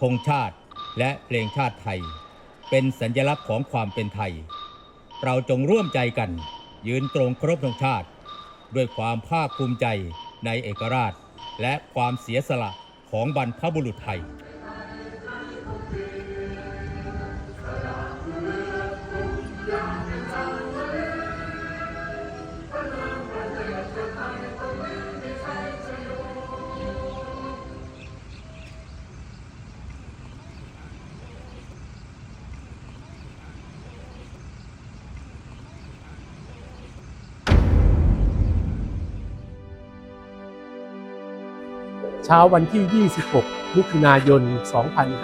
ธงชาติและเพลงชาติไทย เป็นสัญลักษณ์ของความเป็นไทย เราจงร่วมใจกัน ยืนตรงครบธงชาติ ด้วยความภาคภูมิใจในเอกราช และความเสียสละของบรรพบุรุษไทย เช้าวันที่ 26 มิถุนายน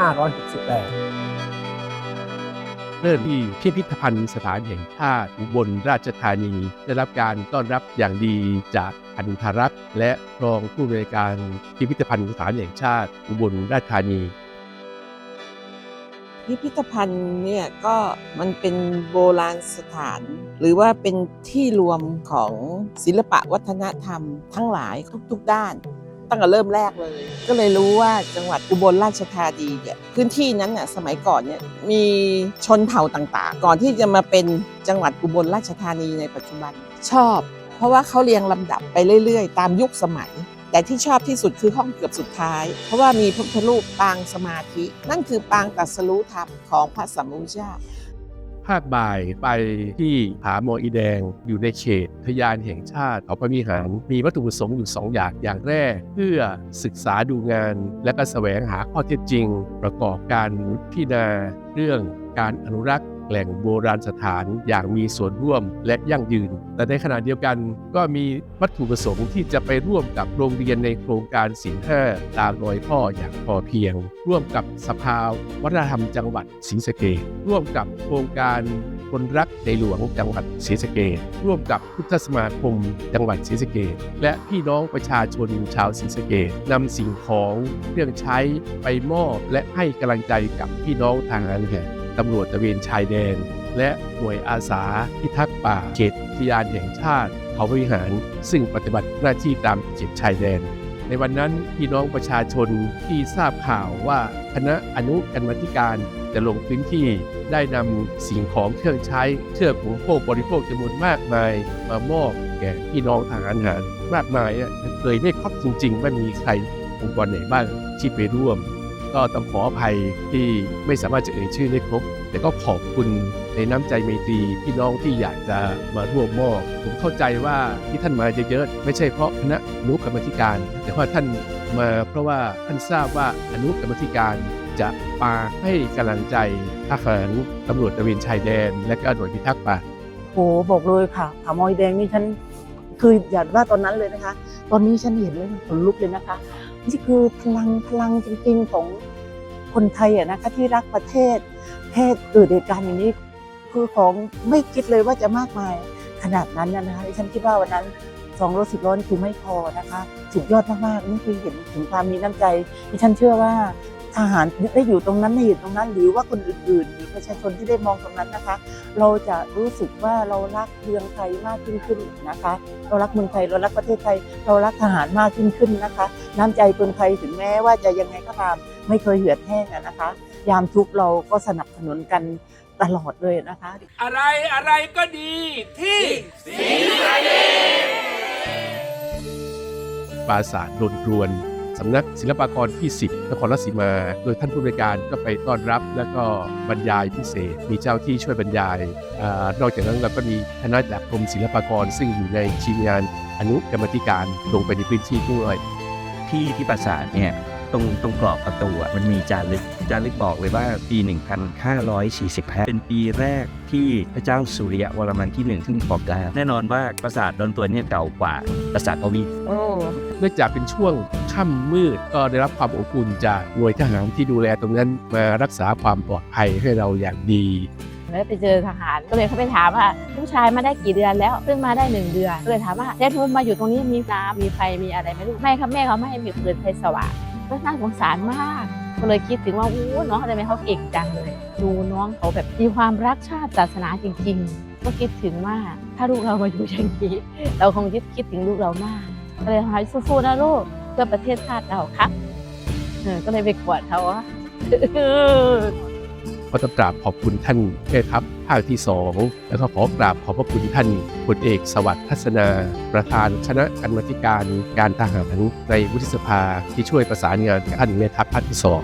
2568 เริ่มที่พิพิธภัณฑ์สถานแห่งชาติอุบลราชธานี ได้รับการต้อนรับอย่างดีจากอนุทรักษ์และรองผู้บริการพิพิธภัณฑ์สถานแห่งชาติอุบลราชธานีพิพิธภัณฑ์เนี่ยก็มันเป็นโบราณสถาน หรือว่าเป็นที่รวมของศิลปะวัฒนธรรม ทั้งหลายทุกๆด้าน ตั้งแต่เริ่มแรกเลย ก็เลยรู้ว่าจังหวัดอุบลราชธานีเนี่ยพื้นที่นั้นน่ะสมัยก่อนเนี่ยมีชนเผ่าต่างๆ ก่อนที่จะมาเป็นจังหวัดอุบลราชธานีในปัจจุบันชอบ เพราะว่าเขาเรียงลำดับไปเรื่อยๆ ตามยุคสมัย แต่ที่ชอบที่สุดคือห้องเกือบสุดท้าย เพราะว่ามีพระพุทธรูปปางสมาธิ นั่นคือปางตรัสรู้ธรรมของพระสัมมาสัมพุทธเจ้า ภาคบ่ายไปที่ผาโมออีแดง อยู่ในเขตทยานแห่งชาติเขาพระวิหารมีวัตถุประสงค์อยู่สองอย่างอย่างแรก เพื่อศึกษาดูงาน และก็แสวงหาข้อเท็จจริง ประกอบการพิจารณาเรื่องการอนุรักษ์ แหล่งโบราณสถานอย่างมีส่วนร่วมและยั่งยืน แต่ในขณะเดียวกันก็มีวัตถุประสงค์ที่จะไปร่วมกับโรงเรียนในโครงการสินห้าตามรอยพ่ออย่างพอเพียง ร่วมกับสภาวัฒนธรรมจังหวัดศรีสะเกษร่วมกับโครงการคนรักในหลวงจังหวัดศรีสะเกษร่วมกับพุทธสมาคมจังหวัดศรีสะเกษและพี่น้องประชาชนชาวศรีสะเกษนำสิ่งของเครื่องใช้ไปมอบและให้กำลังใจกับพี่น้องทหารแห่ง ตำรวจตะเวนชายแดน และหน่วยอาสาพิทักษ์ป่าเขตทยานแห่งชาติ เขาบริหาร ซึ่งปฏิบัติหน้าที่ตามเขตชายแดน ในวันนั้นพี่น้องประชาชนที่ทราบข่าวว่าคณะอนุกรรมธิการจะลงพื้นที่ได้นำสิ่งของเครื่องใช้เครื่องอุปโภคบริโภคจำนวนมากมาย มามอบแก่พี่น้องทหารหารมากมายเนี่ยเคยได้ครอบจริงๆ ว่ามีใครองค์กรไหนบ้างที่ไปร่วม ก็ต้องขออภัยที่ไม่สามารถจะเอ่ยชื่อได้ครบ แต่ก็ขอบคุณในน้ำใจไมตรีพี่น้องที่อยากจะมาร่วมมอบผมเข้าใจว่าที่ท่านมาเยอะๆไม่ใช่เพราะคณะอนุกรรมธิการ แต่ว่าท่านมาเพราะว่าท่านทราบว่าอนุกรรมธิการจะปาให้กำลังใจทหารตำรวจตะเวนชายแดน และก็หน่วยพิทักษ์ป่าโหบอกเลยค่ะผามอยแดงนี่ฉันคืออยากว่าตอนนั้นเลยนะคะ ตอนนี้ฉันเห็นแล้วมันขนลุกเลยนะคะ นี่คือพลังพลังจริงๆของคนไทยอะนะคะที่รักประเทศแค่เกิดเหตุการณ์อย่างนี้คือของไม่คิดเลยว่าจะมากมายขนาดนั้นนะคะฉันคิดว่าวันนั้นสองรถสิบล้อนี่คือไม่พอนะคะ สุดยอดมากๆนี่คือเห็นถึงความมีน้ำใจที่ฉันเชื่อว่า ทหารได้อยู่ตรงนั้นได้อยู่ตรงนั้น หรือว่าคนอื่นๆหรือประชาชนที่ได้มองตรงนั้นนะคะ เราจะรู้สึกว่าเรารักเมืองไทยมากยิ่งขึ้นนะคะ เรารักเมืองไทยเรารักประเทศไทย เรารักทหารมากยิ่งขึ้นนะคะ น้ำใจคนไทยถึงแม้ว่าจะยังไงก็ตามไม่เคยเหือดแห้งอะนะคะ ยามทุกข์เราก็สนับสนุนกันตลอดเลยนะคะ อะไรอะไรก็ดีที่ปราสาทโดนรวน สำนักศิลปากรที่ 10 นครราชสีมา โดยท่านผู้บริการก็ไปต้อนรับ และก็บรรยายพิเศษ มีเจ้าที่ช่วยบรรยายอนอกจากนั้นเราก็มีคณะจากกรมศิลปากร ซึ่งอยู่ในทีมงานอนุกรรมธิการลงไปในพื้นที่ด้วยที่ที่ปราสาทเนี่ย ตรงตรงกรอบประตูอะมันมีจารึกจารึกบอกเลยว่าปี 1545 เป็นปีแรกที่พระเจ้าสุริยวรมันที่หนึ่งซึ่งบอกได้แน่นอนว่าปราสาทดอนตัวเนี่ยเก่ากว่าปราสาทพวีโอ้เนื่องจากเป็นช่วงค่ำมืดก็ได้รับความอบอุ่นจากหน่วยทหารที่ดูแลตรงนั้นมารักษาความปลอดภัยให้เราอย่างดีแล้วไปเจอทหารก็เลยเขาไปถามว่าลูกชายมาได้กี่เดือนแล้วเพิ่งมาได้หนึ่งเดือนก็เลยถามว่าเจ๊ทุมมาอยู่ตรงนี้มีน้ำมีไฟมีอะไรไหมลูกไม่ครับแม่เขาไม่ให้มีเปิดไฟสว่าง ก็น่าสงสารมาก ก็เลยคิดถึงว่าอู้น้องทำไมเขาเก่งจังเลย ดูน้องเขาแบบมีความรักชาติศาสนาจริง ๆ ก็คิดถึงว่าถ้าลูกเรามาอยู่อย่างนี้เราคงคิดคิดถึงลูกเรามาก ก็เลยให้สู้ๆนะลูกเพื่อประเทศชาติเราครับเออก็เลยไปกวดเขาว่า ก็ต้องกราบขอบคุณท่านแม่ทัพภาคที่สองแล้วก็ขอกราบขอบพระคุณท่านพลเอกสวัสดิ์ทัศนา ประธานคณะกรรมติการการทหารในวุฒิสภาที่ช่วยประสานงานกับท่านแม่ทัพภาคที่สอง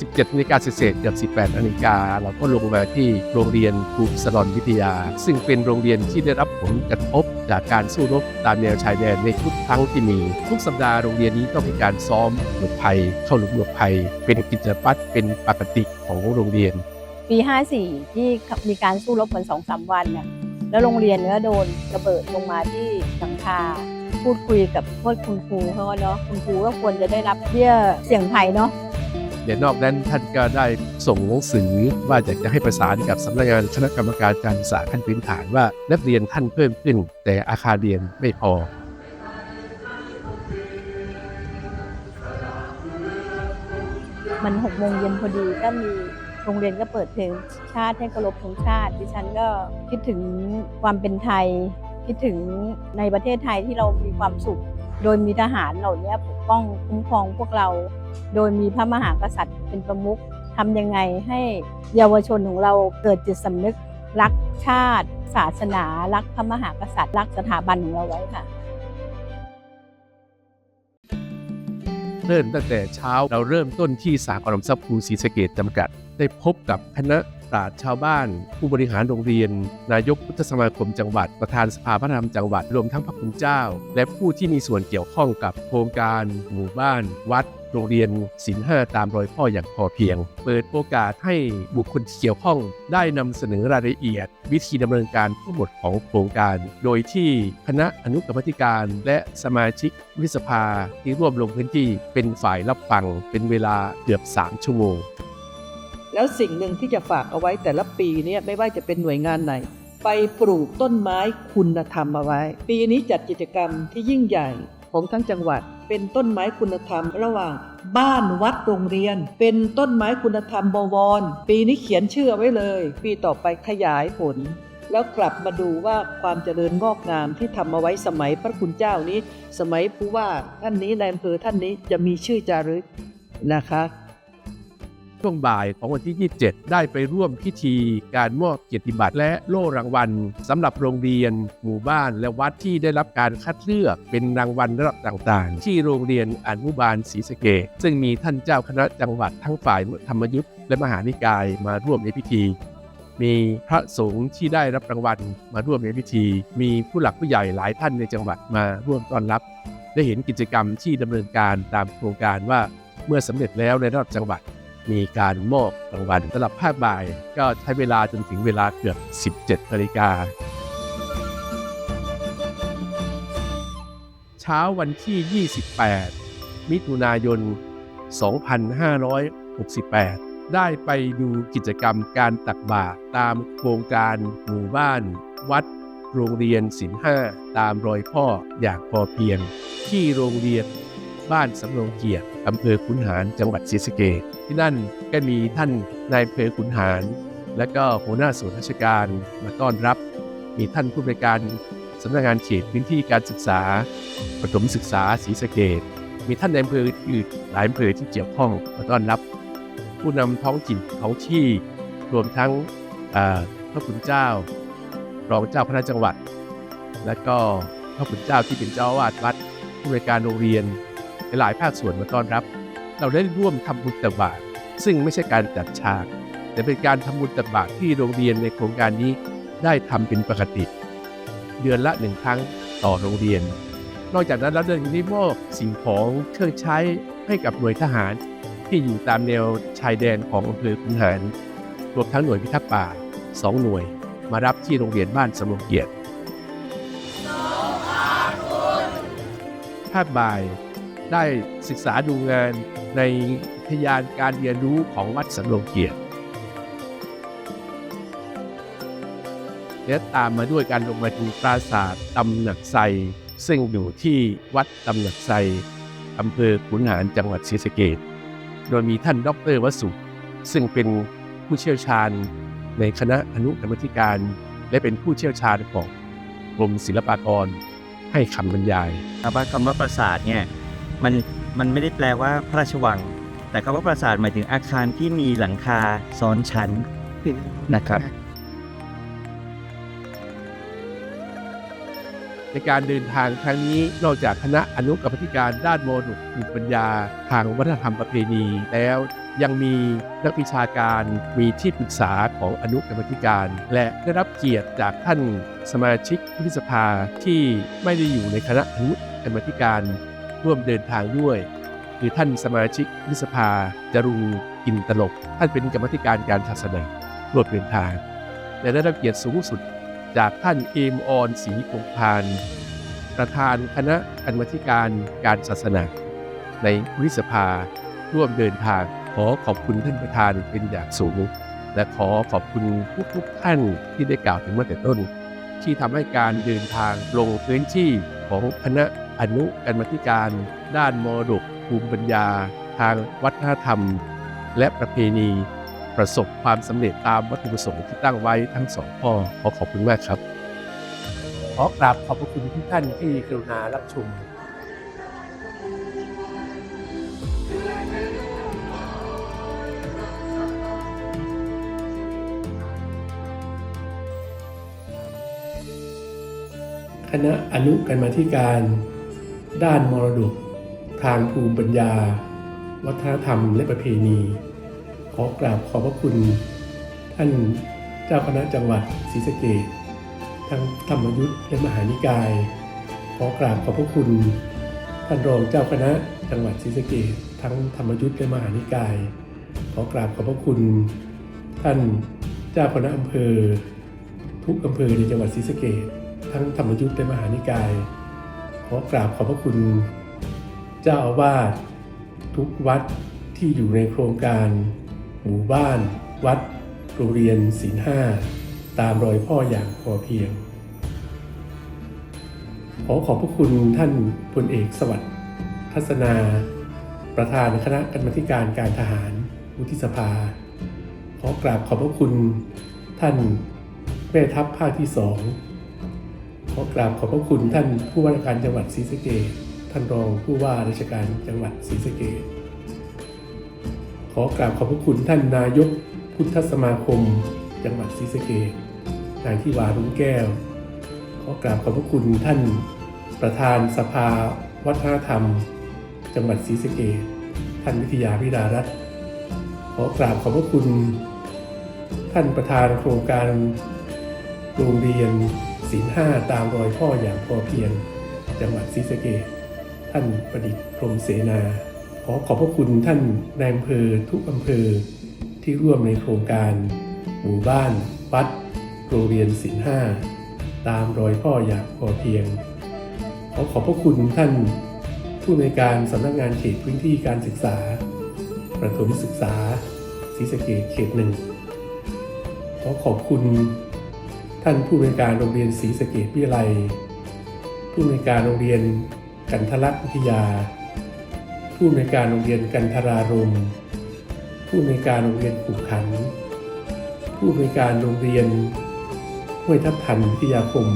17นาฬิกาเศษๆเกือบ18นาฬิกาเราก็ลงมาที่โรงเรียนภูมิสลอนวิทยา ซึ่งเป็นโรงเรียนที่ได้รับผลกระทบจากการสู้รบตามแนวชายแดนในทุกครั้งที่มี ทุกสัปดาห์โรงเรียนนี้ต้องมีการซ้อมหลบภัย เข้าหลุมหลบภัย เป็นกิจวัตรเป็นปกติของโรงเรียน ปี 54 ที่มีการสู้รบกันสองสามวันเนี่ยแล้วโรงเรียนก็โดนระเบิดลงมาที่หลังคา พูดคุยกับพวกคุณครูเขาอะเนาะคุณครูก็ควรจะได้รับเบี้ยเสี่ยงภัยเนาะเดี๋ยวนอกนั้นท่านก็ได้ส่งหนังสือว่าอยากจะให้ประสานกับสำนักงานคณะกรรมการการศึกษาขั้นพื้นฐานว่านักเรียนท่านเพิ่มขึ้น แต่อาคารเรียนไม่พอมันหกโมงเย็นพอดีก็มี โรงเรียนก็เปิดเพลงชาติให้เคารพธงชาติ ดิฉันก็คิดถึงความเป็นไทย คิดถึงในประเทศไทยที่เรามีความสุข โดยมีทหารเหล่านี้ปกป้องคุ้มครองพวกเรา โดยมีพระมหากษัตริย์เป็นประมุขทำยังไงให้เยาวชนของเราเกิดจิตสำนึกรักชาติ ศาสนา รักพระมหากษัตริย์ รักสถาบันของเราไว้ค่ะเริ่มตั้งแต่เช้าเราเริ่มต้นที่สากลทรัพย์ภูศรีสะเกดจำกัด ได้พบกับคณะปราชญ์ชาวบ้าน ผู้บริหารโรงเรียน นายกพุทธสมาคมจังหวัด ประธานสภาพัฒนธรรมจังหวัด รวมทั้งพระคุณเจ้า และผู้ที่มีส่วนเกี่ยวข้องกับโครงการ หมู่บ้าน วัด โรงเรียนศิลห้าตามรอยพ่ออย่างพอเพียง เปิดโอกาสให้บุคคลที่เกี่ยวข้องได้นำเสนอรายละเอียด วิธีดำเนินการทั้งหมดของโครงการ โดยที่คณะอนุกรรมธิการและสมาชิกวิสภาที่ร่วมลงพื้นที่เป็นฝ่ายรับฟังเป็นเวลาเกือบ 3 ชั่วโมง แล้วสิ่งหนึ่งที่จะฝากเอาไว้แต่ละปีเนี่ยไม่ว่าจะเป็นหน่วยงานไหน ไปปลูกต้นไม้คุณธรรมเอาไว้ ปีนี้จัดกิจกรรมที่ยิ่งใหญ่ของทั้งจังหวัด เป็นต้นไม้คุณธรรมระหว่างบ้านวัดโรงเรียน เป็นต้นไม้คุณธรรมบวร ปีนี้เขียนชื่อไว้เลย ปีต่อไปขยายผล แล้วกลับมาดูว่าความเจริญงอกงามที่ทำเอาไว้สมัยพระคุณเจ้านี้ สมัยผู้ว่าท่านนี้นายอำเภอท่านนี้จะมีชื่อจารึกนะคะ ช่วงบ่ายของวันที่ 27 ได้ไปร่วมพิธีการมอบเกียรติบัตรและโล่รางวัลสำหรับโรงเรียน หมู่บ้าน และวัดที่ได้รับการคัดเลือกเป็นรางวัลระดับต่างๆ ที่โรงเรียนอนุบาลศรีสะเกษซึ่งมีท่านเจ้าคณะจังหวัดทั้งฝ่ายธรรมยุทธ์และมหานิกายมาร่วมในพิธีมีพระสงฆ์ที่ได้รับรางวัลมาร่วมในพิธี มีผู้หลักผู้ใหญ่หลายท่านในจังหวัดมาร่วมต้อนรับ ได้เห็นกิจกรรมที่ดำเนินการตามโครงการว่าเมื่อสำเร็จแล้วในระดับจังหวัด มีการมอบรางวัลสำหรับภาคบ่าย ก็ใช้เวลาจนถึงเวลาเกือบ 17นาฬิกาเช้าวันที่ 28 มิถุนายน 2568 ได้ไปดูกิจกรรมการตักบาตรตามโครงการหมู่บ้าน วัด โรงเรียนศิลห้าตามรอยพ่ออย่างพอเพียง ที่โรงเรียนบ้านสำโรงเกียรติอำเภอขุนหารจังหวัดศรีสะเกษ ที่นั่นก็มีท่านนายเภอขุนหาร และก็หัวหน้าส่วนราชการมาต้อนรับ มีท่านผู้บริการสำนักงานเขตพื้นที่การศึกษาประถมศึกษาศรีสะเกษมีท่านในอำเภออื่นหลายอำเภอที่เกี่ยวข้องมาต้อนรับ ผู้นำท้องถิ่นท้องที่รวมทั้งพระคุณเจ้า รองเจ้าคณะจังหวัด และก็พระคุณเจ้าที่เป็นเจ้าอาวาสวัดผู้บริการโรงเรียนหลายภาคส่วนมาต้อนรับ เราได้ร่วมทำบุญตักบาตรซึ่งไม่ใช่การจัดฉาก แต่เป็นการทำบุญตักบาตรที่โรงเรียนในโครงการนี้ได้ทำเป็นปกติ เดือนละหนึ่งครั้งต่อโรงเรียน นอกจากนั้นเราเดินได้มอบสิ่งของเครื่องใช้ให้กับหน่วยทหาร ที่อยู่ตามแนวชายแดนของอำเภอขุนหารรวมทั้งหน่วยพิทักษ์ป่าสองหน่วยมารับที่โรงเรียนบ้านสำโรงเกียรติภาคบ่าย ได้ศึกษาดูงานในพยานการเรียนรู้ของวัดสำโรงเกียรติและตามมาด้วยการลงมาดูปราสาทตำหนักไซซึ่งอยู่ที่วัดตำหนักไซอำเภอขุนหารจังหวัดศรีสะเกษโดยมีท่านดรวสุซึ่งเป็นผู้เชี่ยวชาญในคณะอนุกรรมธิการ และเป็นผู้เชี่ยวชาญของกรมศิลปากรให้คำบรรยายคำว่าคำว่าปราสาทเนี่ย มันมันไม่ได้แปลว่าพระราชวัง แต่คำว่าปราสาทหมายถึงอาคารที่มีหลังคาซ้อนชั้นนะครับ ในการเดินทางครั้งนี้นอกจากคณะอนุกรรมธิการด้านโมดุลภูปัญญาทางวัฒนธรรมประเพณีแล้วยังมีนักวิชาการมีที่ปรึกษาของอนุกรรมธิการ และได้รับเกียรติจากท่านสมาชิกวุฒิสภาที่ไม่ได้อยู่ในคณะอนุกรรมธิการ ร่วมเดินทางด้วย คือท่านสมาชิกวุฒิสภาจรุงอินตลก ท่านเป็นกรรมธิการการศาสนาร่วมเดินทาง และได้รับเกียรติสูงสุดจากท่านเอมออนศรีคงพานประธานคณะกรรมธิการการศาสนา ในวิสภาร่วมเดินทาง ขอขอบคุณท่านประธานเป็นอย่างสูง และขอขอบคุณทุกๆท่านที่ได้กล่าวถึงมาแต่ต้น ที่ทำให้การเดินทางลงพื้นที่ของคณะ อนุกรรมธิการ ด้านมรดกภูมิปัญญา ทางวัฒนธรรม และประเพณี ประสบความสำเร็จตามวัตถุประสงค์ที่ตั้งไว้ทั้งสองข้อขอขอบคุณมากครับ ขอกราบขอบพระคุณทุกท่านที่กรุณารับชมคณะอนุกรรมธิการ ด้านมรดก ทางภูมิปัญญา วัฒนธรรมและประเพณี ขอกราบขอบพระคุณ ท่านเจ้าคณะจังหวัดศรีสะเกษทั้งธรรมยุทธ์และมหานิกาย ขอกราบขอบพระคุณ ท่านรองเจ้าคณะจังหวัดศรีสะเกษทั้งธรรมยุทธ์และมหานิกาย ขอกราบขอบพระคุณ ท่านเจ้าคณะอำเภอ ทุกอำเภอในจังหวัดศรีสะเกษทั้งธรรมยุทธ์และมหานิกาย ขอกราบขอบพระคุณเจ้าอาวาสทุกวัดที่อยู่ในโครงการ หมู่บ้าน วัด โรงเรียนศีลห้าตามรอยพ่ออย่างพอเพียง ขอขอบพระคุณท่านพลเอกสวัสดิ์ทัศนา ประธานคณะกรรมาธิการการทหารวุฒิสภา ขอกราบขอบพระคุณท่านแม่ทัพภาคที่สอง ขอกราบขอบพระคุณท่านผู้ว่าราชการจังหวัดศรีสะเกษท่านรองผู้ว่าราชการจังหวัดศรีสะเกษขอกราบขอบพระคุณท่านนายกพุทธสมาคม จังหวัดศรีสะเกษนายที่วารุ่งแก้ว ขอกราบขอบพระคุณท่านประธานสภาวัฒนธรรม จังหวัดศรีสะเกษท่านวิทยาวิดารัตน์ขอกราบขอบพระคุณ ท่านประธานโครงการโรงเรียน ศีลห้าตามรอยพ่ออย่างพอเพียง จังหวัดศรีสะเกษท่านประดิษฐ์พรมเสนา ขอขอบพระคุณท่านนายอำเภอทุกอำเภอที่ร่วมในโครงการ หมู่บ้าน วัดโรงเรียนศีลห้าตามรอยพ่ออย่างพอเพียง ขอขอบพระคุณท่านผู้ในการสำนักงานเขตพื้นที่การศึกษา ประถมศึกษาศรีสะเกษเขตหนึ่งขอขอบคุณ ท่านผู้ในวยการโรงเรียนศรีสะเกษวิทยาลัยผู้ในวยการโรงเรียนกันทลักษณ์วิทยา ผู้ในวยการโรงเรียนกันทรารมผู้ในวยการโรงเรียนขุขันธ์ผู้ในวยการโรงเรียนห้วยทับทันวิทยาคม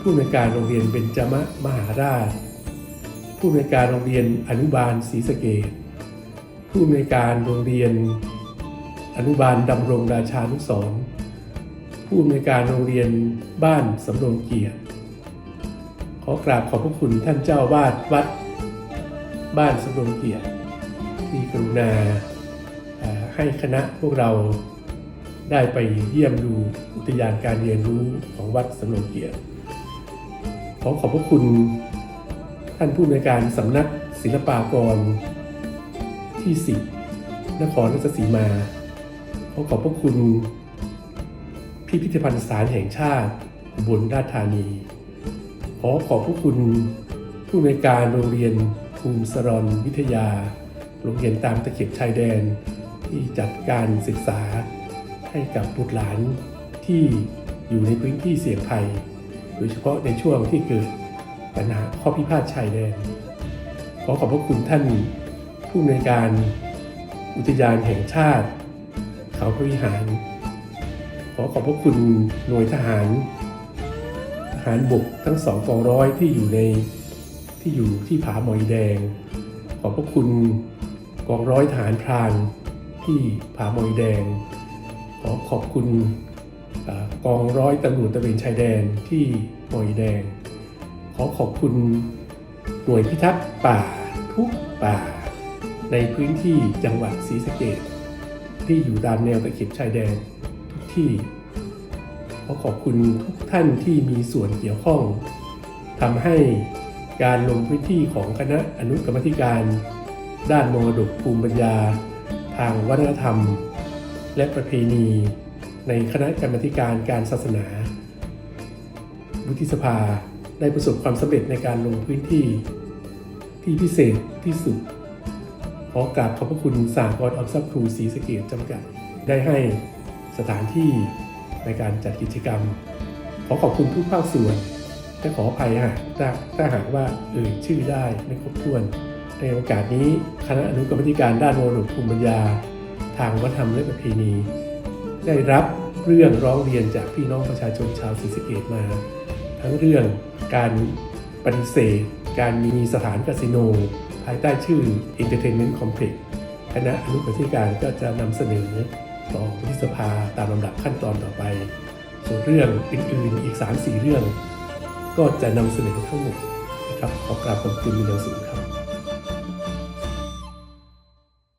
ผู้ในวยการโรงเรียนเบญจมะมหาราช ผู้ในวยการโรงเรียนอนุบาลศรีสะเกษผู้ในวยการโรงเรียนอนุบาลดำรงราชานุสรณ์ ผู้อำนวยการโรงเรียนบ้านสำโรงเกียรติขอกราบขอบพระคุณท่านเจ้าวาดวัด บ้านสำโรงเกียรติที่กรุณาให้คณะพวกเราได้ไปเยี่ยมดูอุทยานการเรียนรู้ของวัดสำโรงเกียรติขอขอบพระคุณท่านผู้อำนวยการสำนักศิลปากรที่สิบนครราชสีมาขอขอบพระคุณ พิพิธภัณฑ์สถานแห่งชาติอุบลราชธานี ขอขอบพระคุณผู้อำนการโรงเรียนภูมิสรนวิทยา โรงเรียนตามตะเข็บชายแดน ที่จัดการศึกษาให้กับบุตรหลานที่อยู่ในพื้นที่เสี่ยงภัย โดยเฉพาะในช่วงที่เกิดปัญหาข้อพิพาทชายแดน ขอขอบพระคุณท่านผู้อำนการอุทยานแห่งชาติ เขาพระวิหาร ขอขอบพระคุณหน่วยทหาร ทหารบกทั้งสองกองร้อยที่อยู่ในที่อยู่ที่ผาหมอยแดง ขอบพระคุณกองร้อยทหารพรานที่ผาหมอยแดง ขอขอบคุณอกองร้อยตำรวจตระเวนชายแดนที่หมอยแดง ขอขอบคุณหน่วยพิทักษ์ป่าทุกป่า ในพื้นที่จังหวัดศรีสะเกษที่อยู่ตามแนวตะเข็บชายแดน ที่ขอขอบคุณทุกท่านที่มีส่วนเกี่ยวข้องทำให้การลงพื้นที่ของคณะอนุกรรมธิการ ด้านมรดกภูมิปัญญา ทางวัฒนธรรม และประเพณี ในคณะกรรมธิการการศาสนาวุฒิสภาได้ประสบความสำเร็จในการลงพื้นที่ ที่พิเศษที่สุด ขอกราบขอบพระคุณสากรออมทรัพย์ครูศรีสเกดจำกัด ได้ให้ สถานที่ในการจัดกิจกรรม ขอขอบคุณทุกภาคส่วนและขออภัยหากถ้าถ้าหากว่าเอ่ยชื่อได้ไม่ครบถ้วน ในโอกาสนี้คณะอนุกรรมธิการด้านมรดกภูมิปัญญา ทางวัฒนธรรมและประเพณี ได้รับเรื่องร้องเรียนจากพี่น้องประชาชนชาวศรีสะเกดมา ทั้งเรื่องการปฏิเสธ การมีสถานคาสิโน ภายใต้ชื่อ Entertainment Complex คณะอนุกรรมธิการก็จะนำเสนอ ต่อวุฒิสภาตามลำดับขั้นตอนต่อไป ส่วนเรื่องอื่นๆอีก 3-4 เรื่อง ก็จะนำเสนอทั้งหมดนะครับขอกราบขอบคุณเป็นอย่างสูงครับ